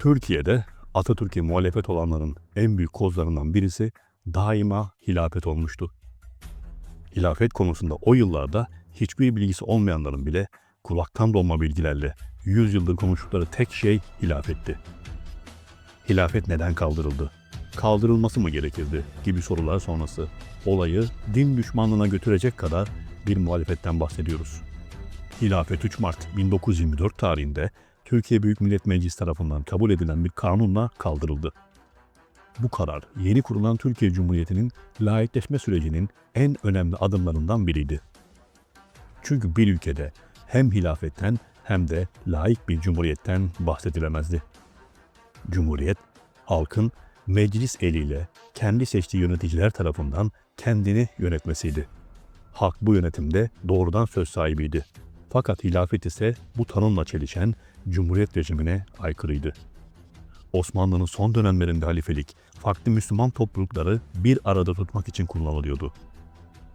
Türkiye'de Atatürk'e muhalefet olanların en büyük kozlarından birisi daima hilafet olmuştu. Hilafet konusunda o yıllarda hiçbir bilgisi olmayanların bile kulaktan dolma bilgilerle 100 yıldır konuştukları tek şey hilafetti. Hilafet neden kaldırıldı? Kaldırılması mı gerekirdi? gibi sorular sonrası olayı din düşmanlığına götürecek kadar bir muhalefetten bahsediyoruz. Hilafet 3 Mart 1924 tarihinde Türkiye Büyük Millet Meclisi tarafından kabul edilen bir kanunla kaldırıldı. Bu karar yeni kurulan Türkiye Cumhuriyeti'nin laikleşme sürecinin en önemli adımlarından biriydi. Çünkü bir ülkede hem hilafetten hem de laik bir cumhuriyetten bahsedilemezdi. Cumhuriyet, halkın meclis eliyle kendi seçtiği yöneticiler tarafından kendini yönetmesiydi. Halk bu yönetimde doğrudan söz sahibiydi. Fakat hilafet ise bu tanımla çelişen Cumhuriyet rejimine aykırıydı. Osmanlı'nın son dönemlerinde halifelik, farklı Müslüman toplulukları bir arada tutmak için kullanılıyordu.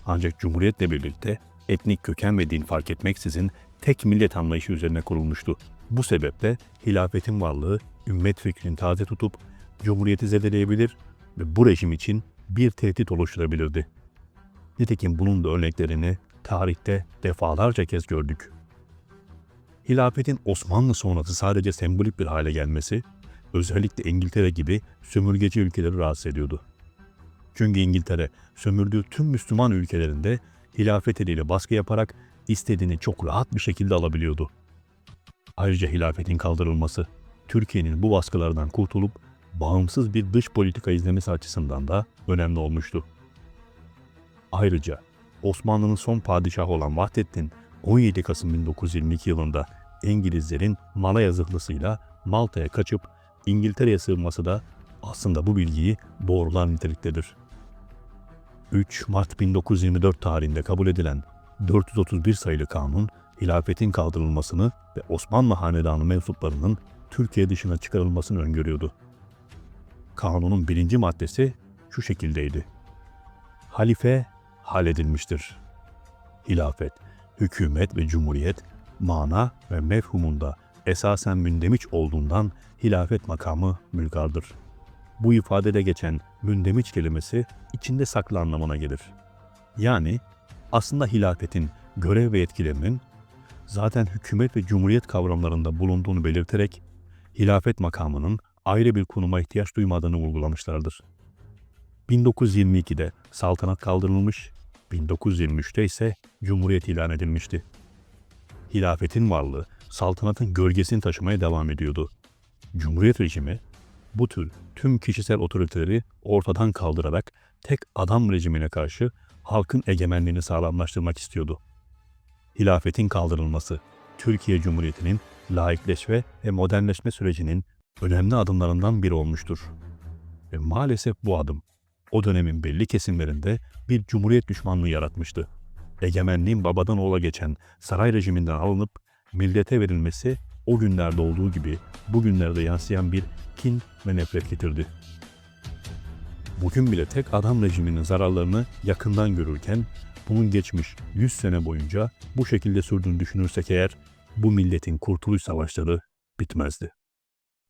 Ancak Cumhuriyet'le birlikte etnik köken ve din fark etmeksizin tek millet anlayışı üzerine kurulmuştu. Bu sebeple hilafetin varlığı ümmet fikrini taze tutup Cumhuriyeti zedeleyebilir ve bu rejim için bir tehdit oluşturabilirdi. Nitekim bunun da örneklerini tarihte defalarca kez gördük. Hilafetin Osmanlı sonrası sadece sembolik bir hale gelmesi, özellikle İngiltere gibi sömürgeci ülkeleri rahatsız ediyordu. Çünkü İngiltere sömürdüğü tüm Müslüman ülkelerinde hilafet eliyle baskı yaparak istediğini çok rahat bir şekilde alabiliyordu. Ayrıca hilafetin kaldırılması, Türkiye'nin bu baskılardan kurtulup bağımsız bir dış politika izlemesi açısından da önemli olmuştu. Ayrıca Osmanlı'nın son padişahı olan Vahdettin 17 Kasım 1922 yılında İngilizlerin Malaya zırhlısıyla Malta'ya kaçıp İngiltere'ye sığınması da aslında bu bilgiyi doğrular niteliktedir. 3 Mart 1924 tarihinde kabul edilen 431 sayılı kanun, hilafetin kaldırılmasını ve Osmanlı Hanedanı mensuplarının Türkiye dışına çıkarılmasını öngörüyordu. Kanunun birinci maddesi şu şekildeydi. Halife halledilmiştir. Hilafet, hükümet ve cumhuriyet mana ve mefhumunda esasen mündemiş olduğundan hilafet makamı mülkardır. Bu ifadede geçen mündemiş kelimesi içinde saklı anlamına gelir. Yani aslında hilafetin görev ve etkilerinin zaten hükümet ve cumhuriyet kavramlarında bulunduğunu belirterek hilafet makamının ayrı bir konuma ihtiyaç duymadığını vurgulamışlardır. 1922'de saltanat kaldırılmış, 1923'te ise cumhuriyet ilan edilmişti. Hilafetin varlığı saltanatın gölgesini taşımaya devam ediyordu. Cumhuriyet rejimi bu tür tüm kişisel otoriteleri ortadan kaldırarak tek adam rejimine karşı halkın egemenliğini sağlamlaştırmak istiyordu. Hilafetin kaldırılması, Türkiye Cumhuriyeti'nin laikleşme ve modernleşme sürecinin önemli adımlarından biri olmuştur. Ve maalesef bu adım o dönemin belli kesimlerinde bir cumhuriyet düşmanlığı yaratmıştı. Egemenliğin babadan oğula geçen saray rejiminden alınıp millete verilmesi o günlerde olduğu gibi bugünlerde yansıyan bir kin ve nefret getirdi. Bugün bile tek adam rejiminin zararlarını yakından görürken bunun geçmiş 100 sene boyunca bu şekilde sürdüğünü düşünürsek eğer bu milletin kurtuluş savaşları bitmezdi.